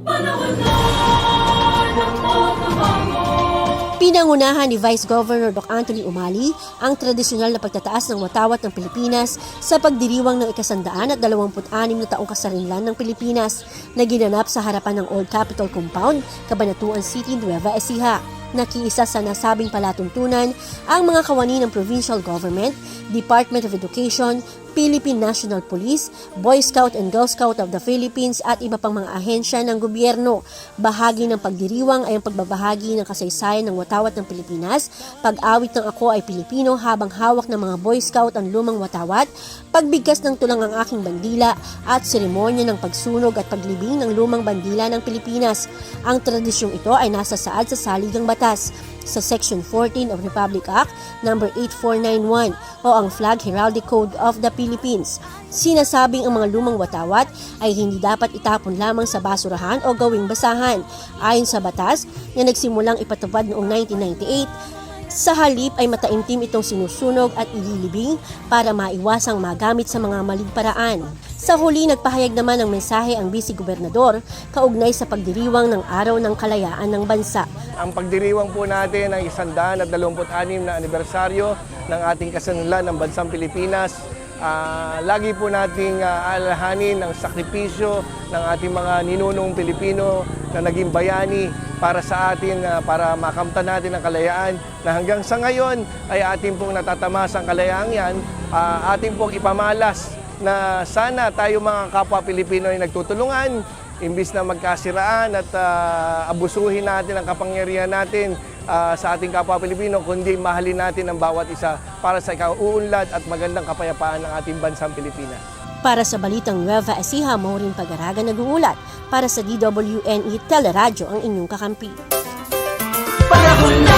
Panahon na ng pagbabago. Pinangunahan ni Vice Governor Doc Anthony Umali ang tradisyonal na pagtataas ng watawat ng Pilipinas sa pagdiriwang ng ikasandaan at 26 na taong kasarinlan ng Pilipinas na ginanap sa harapan ng Old Capitol Compound, Cabanatuan City, Nueva Ecija. Nakiisa sa nasabing palatuntunan ang mga kawani ng provincial government, Department of Education, Philippine National Police, Boy Scout and Girl Scout of the Philippines at iba pang mga ahensya ng gobyerno. Bahagi ng pagdiriwang ay ang pagbabahagi ng kasaysayan ng watawat ng Pilipinas, pag-awit ng ako ay Pilipino habang hawak ng mga Boy Scout ang lumang watawat, pagbigkas ng tulang ang aking bandila at seremonya ng pagsunog at paglibing ng lumang bandila ng Pilipinas. Ang tradisyong ito ay nasa saad sa saligang batas sa Section 14 of Republic Act No. 8491 o ang Flag Heraldic Code of the Philippines. Sinasabing ang mga lumang watawat ay hindi dapat itapon lamang sa basurahan o gawing basahan. Ayon sa batas na nagsimulang ipatupad noong 1998, sa halip ay mataimtim itong sinusunog at ililibing para maiwasang magamit sa mga maling paraan. Sa huli, nagpahayag naman ng mensahe ang Vice Gobernador kaugnay sa pagdiriwang ng Araw ng Kalayaan ng Bansa. Ang pagdiriwang po natin ng 126 na anibersaryo ng ating kasanunlan ng Bansang Pilipinas. Ah, lagi po nating ah, alalahanin ang sakripisyo ng ating mga ninunong Pilipino na naging bayani para sa atin, ah, para makamtan natin ang kalayaan na hanggang sa ngayon ay ating pong natatamas ang kalayaan yan, ah, ating pong ipamalas na sana tayo mga kapwa Pilipino ay nagtutulungan imbis na magkasiraan at ah, abusuhin natin ang kapangyarihan natin ah, sa ating kapwa Pilipino, kundi mahalin natin ang bawat isa para sa ikauunlad at magandang kapayapaan ng ating bansang Pilipinas. Para sa Balitang Nueva Ecija, Maureen Pagaraga nag-uulat. Para sa DWNE Teleradyo, ang inyong kakampi. Panahon na